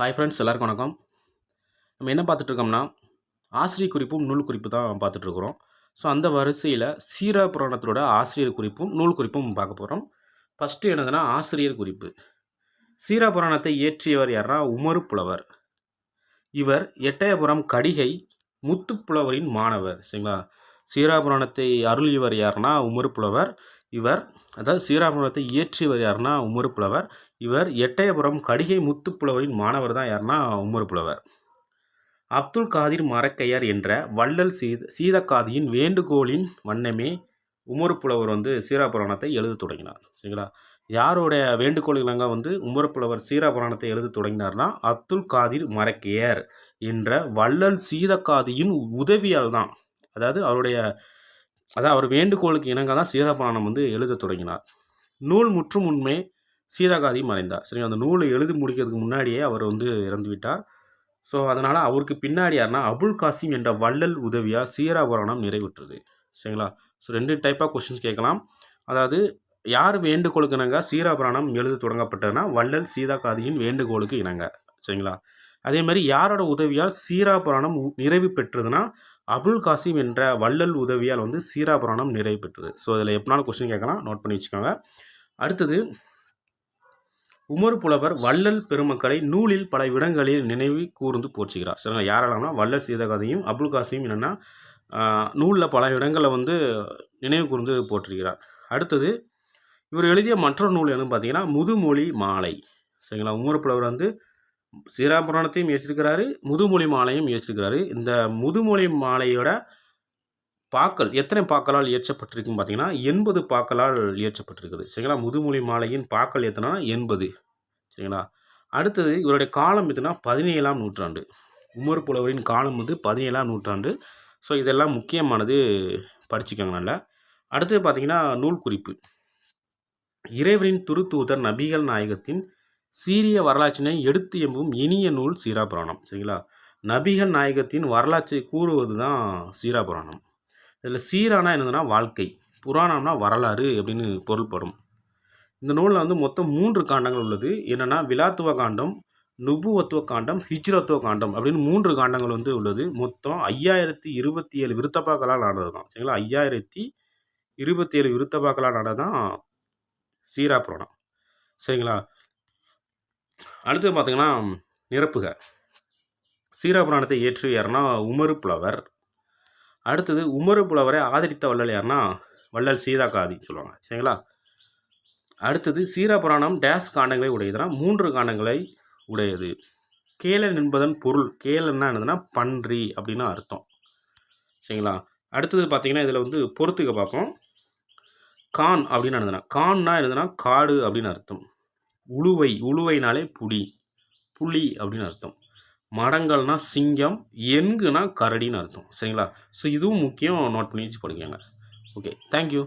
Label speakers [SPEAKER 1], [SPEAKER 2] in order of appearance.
[SPEAKER 1] Hi friends எல்லாருக்கும் வணக்கம். நம்ம என்ன பார்த்துட்ருக்கோம்னா ஆசிரியர் குறிப்பும் நூல் குறிப்பு தான் பார்த்துட்ருக்குறோம். ஸோ அந்த வரிசையில் சீரா புராணத்தோட ஆசிரியர் குறிப்பும் நூல் குறிப்பும் பார்க்க போகிறோம் ஃபஸ்ட்டு என்னதுன்னா ஆசிரியர் குறிப்பு. சீரா புராணத்தை இயற்றியவர் யாருன்னா உமரு புலவர். இவர் எட்டயபுரம் கடிகை முத்துப்புலவரின் மாணவர் சரிங்களா? சீரா புராணத்தை அருளியவர் யாருன்னா உமரு புலவர். இவர் அதாவது ஸ்ரீராமபுரத்தை இயற்றியவர் யாருன்னா உமருப்புலவர் புலவர் இவர் எட்டயபுரம் கடிகை முத்துப்புலவரின் மாணவர் தான் யாருன்னா உமருப்புலவர் புலவர் அப்துல் காதிர் மரக்கையர் என்ற வள்ளல் சீத சீதக்காதியின் வேண்டுகோளின் வண்ணமே உமருப்புலவர் புலவர் வந்து சீராபுராணத்தை எழுத தொடங்கினார். சரிங்களா? யாருடைய வேண்டுகோளுங்க வந்து உமருப்புலவர் புலவர் எழுத தொடங்கினார்னா அப்துல் காதிர் மரக்கையர் என்ற வள்ளல் சீதக்காதியின் உதவியால் தான். அதாவது அவருடைய அதாவது அவர் வேண்டுகோளுக்கு இணங்க தான் சீரா புராணம் வந்து எழுத தொடங்கினார். நூல் முற்றும் உண்மை சீதாகாதி மறைந்தார். சரி அந்த நூலை எழுதி முடிக்கிறதுக்கு முன்னாடியே அவர் வந்து இறந்து விட்டார் ஸோ அதனால் அவருக்கு பின்னாடி யாருன்னா அபுல் காசிம் என்ற வள்ளல் உதவியால் சீரா புராணம் நிறைவுற்றது. சரிங்களா? ஸோ ரெண்டு டைப்பாக கொஷின்ஸ் கேட்கலாம். அதாவது யார் வேண்டுகோளுக்கு இணங்க சீரா புராணம் எழுத தொடங்கப்பட்டதுன்னா வள்ளல் சீதாகாதியின் வேண்டுகோளுக்கு இணங்க. சரிங்களா? அதே மாதிரி யாரோட உதவியால் சீரா புராணம் நிறைவு பெற்றதுன்னா அபுல் காசிம் என்ற வள்ளல் உதவியால் வந்து சீரா புராணம் நிறைவு பெற்றது. ஸோ இதில் எப்படினாலும் கொஸ்டின் கேட்கலாம். நோட் பண்ணி வச்சுக்கோங்க. அடுத்தது உமர் புலவர் வள்ளல் பெருமக்களை நூலில் பல இடங்களில் நினைவு கூர்ந்து போற்றுகிறார். சரிங்களா யாரெல்லாம்னா வள்ளல் சீதகதையும் அபுல் காசிம் என்னென்னா நூலில் பல இடங்களில் வந்து நினைவு கூர்ந்து போற்றுகிறார். அடுத்தது இவர் எழுதிய மற்றொரு நூல் என்னன்னு பார்த்தீங்கன்னா முதுமொழி மாலை. சரிங்களா? உமர் புலவர் வந்து சீரா புராணத்தையும் இயற்றிருக்கிறாரு முதுமொழி மாலையும் இயற்றிருக்கிறாரு இந்த முதுமொழி மாலையோட பாக்கள் எத்தனை பாக்களால் இயற்றப்பட்டிருக்குன்னு பார்த்தீங்கன்னா எண்பது பாக்களால் இயற்றப்பட்டிருக்குது. சரிங்களா? முதுமொழி மாலையின் பாக்கள் எத்தனை எண்பது. சரிங்களா? அடுத்தது இவருடைய காலம் எத்தனா பதினேழாம் நூற்றாண்டு. உமர் புலவரின் காலம் வந்து பதினேழாம் நூற்றாண்டு. ஸோ இதெல்லாம் முக்கியமானது படிச்சுக்கோங்க நல்லா. அடுத்தது பார்த்தீங்கன்னா நூல் குறிப்பு. இறைவனின் துருத்தூதர் நபிகள் நாயகத்தின் சீரிய வரலாற்றினை எடுத்து எம்பும் இனிய நூல் சீரா புராணம் சரிங்களா? நபிகள் நாயகத்தின் வரலாற்றை கூறுவது தான் சீரா புராணம் இதில் சீரானா என்னதுன்னா வாழ்க்கை புராணம்னா வரலாறு அப்படின்னு பொருள்படும். இந்த நூலில் வந்து மொத்தம் மூன்று காண்டங்கள் உள்ளது. என்னென்னா விலாத்துவ காண்டம் நுபுவத்துவ காண்டம் ஹிஜ்ரத்துவ காண்டம் அப்படின்னு மூன்று காண்டங்கள் வந்து உள்ளது. மொத்தம் ஐயாயிரத்தி இருபத்தி ஏழு விருத்தப்பாக்களால் ஆனது தான் சரிங்களா? ஐயாயிரத்தி இருபத்தி ஏழு விருத்தப்பாக்களால் ஆனது தான் சீரா புராணம் சரிங்களா? அடுத்து பார்த்தீங்கன்னா நிரப்புக. சீரா புராணத்தை ஏற்று யாருன்னா உமரு புலவர். அடுத்தது உமரு புலவரை ஆதரித்த வள்ளல் யாருன்னா வள்ளல் சீதாகாதின்னு சொல்லுவாங்க சரிங்களா? அடுத்தது சீரா புராணம் டேஸ் காண்டங்களை உடையதுன்னா மூன்று காண்டங்களை உடையது. கேளன் என்பதன் பொருள் கேளன்னா என்னதுன்னா பன்றி அப்படின்னு அர்த்தம் சரிங்களா? அடுத்தது பார்த்தீங்கன்னா இதில் வந்து பொறுத்துக்க பார்ப்போம். கான் அப்படின்னு எழுதுனா கான்னா எழுதுனா காடு அப்படின்னு அர்த்தம். உழுவை உழுவைனாலே புலி புலி அப்படின்னு அர்த்தம். மடங்கள்னா சிங்கம் எண்குனா கரடின்னு அர்த்தம். சரிங்களா? ஸோ இதுவும் முக்கியம் நோட் பண்ணி வச்சு படிக்கங்க ஓகே தேங்க்யூ